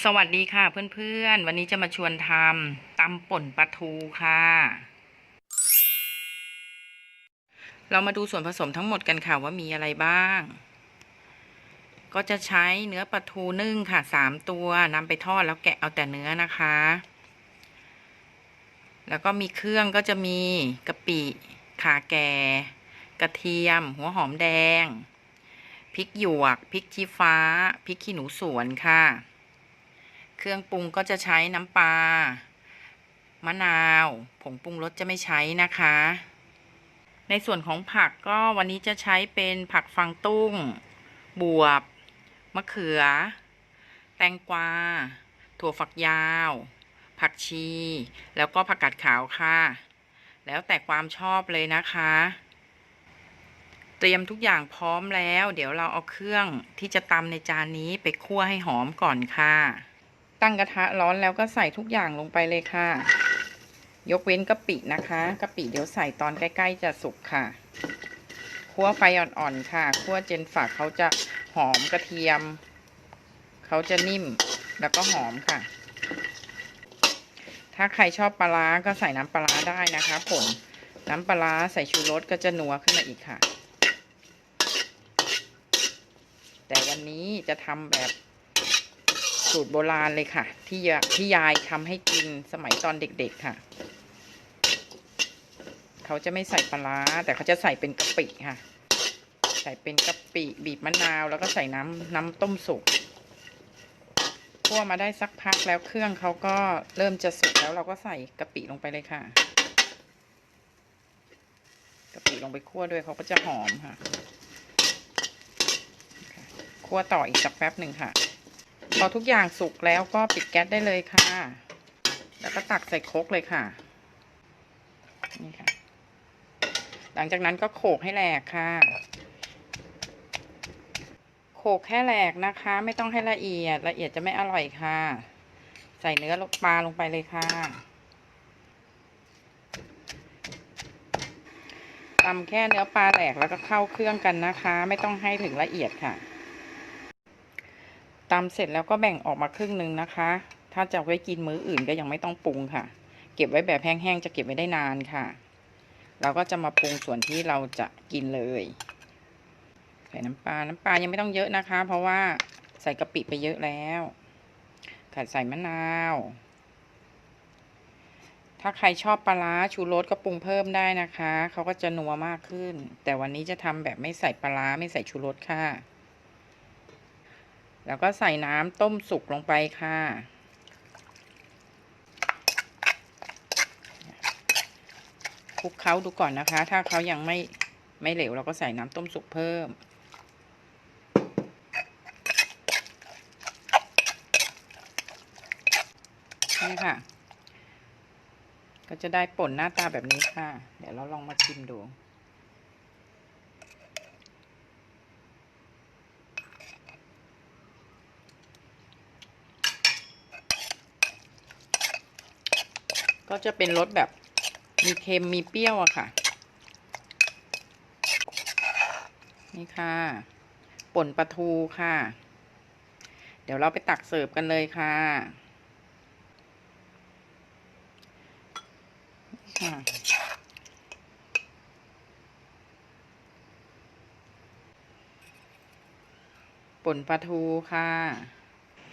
สวัสดีค่ะเพื่อนๆ วันนี้จะมาชวนทำตำป่นปลาทูค่ะ เรามาดูส่วนผสมทั้งหมดกันค่ะว่ามีอะไรบ้าง ก็จะใช้เนื้อปลาทูนึ่งค่ะสามตัวนำไปทอดแล้วแกะเอาแต่เนื้อนะคะ แล้วก็มีเครื่องก็จะมีกะปิข่าแก่ กระเทียม หัวหอมแดง พริกหยวก พริกชี้ฟ้า พริกขี้หนูสวนค่ะ เครื่องปรุงก็จะใช้น้ำปลามะนาว ผงปรุงรสจะไม่ใช้นะคะ ในส่วนของผักก็วันนี้จะใช้เป็นผักฟังตุ้ง บวบ มะเขือ แตงกวา ถั่วฝักยาว ผักชี แล้วก็ผักกาดขาวค่ะ แล้วแต่ความชอบเลยนะคะ เตรียมทุกอย่างพร้อมแล้ว เดี๋ยวเราเอาเครื่องที่จะตำในจานนี้ไปคั่วให้หอมก่อนค่ะ ตั้งกระทะร้อนแล้วก็ใส่ทุกอย่างลงไปเลยค่ะ ยกเว้นกะปินะคะกะปิเดี๋ยวใส่ตอนใกล้ ๆ จะสุกค่ะคั่วไฟอ่อนๆค่ะคั่วเจนฝักเขาจะหอมกระเทียม เขาจะนิ่มแล้วก็หอมค่ะ ถ้าใครชอบปลาร้าก็ใส่น้ำปลาร้าได้นะคะผลน้ำปลาร้าใส่ชูรสก็จะนัวขึ้นมาอีกค่ะ แต่วันนี้จะทำแบบ สูตรโบราณเลยค่ะ ที่ยที่ยายทำให้กินสมัยตอนเด็กๆค่ะ เขาจะไม่ใส่ปลาร้าแต่เขาจะใส่เป็นกะปิค่ะ ใส่เป็นกะปิบีบมะนาวแล้วก็ใส่น้ำน้ำต้มสุกคั่วมาได้สักพักแล้วเครื่องเขาก็เริ่มจะสุกแล้วเราก็ใส่กะปิลงไปเลยค่ะกะปิลงไปคั่วด้วยเขาก็จะหอมค่ะคั่วต่ออีกสักแป๊บหนึ่งค่ะ พอทุกอย่างสุกแล้วก็ปิดแก๊สได้เลยค่ะ แล้วก็ตักใส่ครกเลยค่ะนี่ค่ะ หลังจากนั้นก็โขกให้แหลกค่ะ โขกแค่แหลกนะคะ ไม่ต้องให้ละเอียดละเอียดจะไม่อร่อยค่ะ ใส่เนื้อปลาลงไปเลยค่ะตำแค่เนื้อปลาแหลกแล้วก็เข้าเครื่องกันนะคะ ไม่ต้องให้ถึงละเอียดค่ะ ตำเสร็จแล้วก็แบ่งออกมาครึ่งหนึ่งนะคะ ถ้าจะไว้กินมื้ออื่นก็ยังไม่ต้องปรุงค่ะ เก็บไว้แบบแห้งๆจะเก็บไว้ได้นานค่ะ เราก็จะมาปรุงส่วนที่เราจะกินเลยใส่น้ำปลา น้ำปลายังไม่ต้องเยอะนะคะ เพราะว่าใส่กะปิไปเยอะแล้วค่ะใส่มะนาว ถ้าใครชอบปลาร้าชูรสก็ปรุงเพิ่มได้นะคะ เขาก็จะนัวมากขึ้น แต่วันนี้จะทำแบบไม่ใส่ปลาร้าไม่ใส่ชูรสค่ะ แล้วก็ใส่น้ำต้มสุกลงไปค่ะ คลุกเคล้าดูก่อนนะคะ ถ้าเขายังไม่ไม่เหลวเราก็ใส่น้ำต้มสุกเพิ่ม นี่ค่ะ ก็จะได้ป่นหน้าตาแบบนี้ค่ะ เดี๋ยวเราลองมาชิมดู ก็จะเป็นรสแบบมีเค็มมีเปรี้ยวอะค่ะ นี่ค่ะป่นปลาทูค่ะ เดี๋ยวเราไปตักเสิร์ฟกันเลยค่ะค่ะป่นปลาทูค่ะ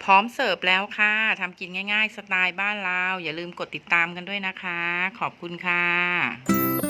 ร้อมเสิร์ฟแล้วค่ะทำกินง่าย ๆ สไตล์บ้านเรา อย่าลืมกดติดตามกันด้วยนะคะ ขอบคุณค่ะ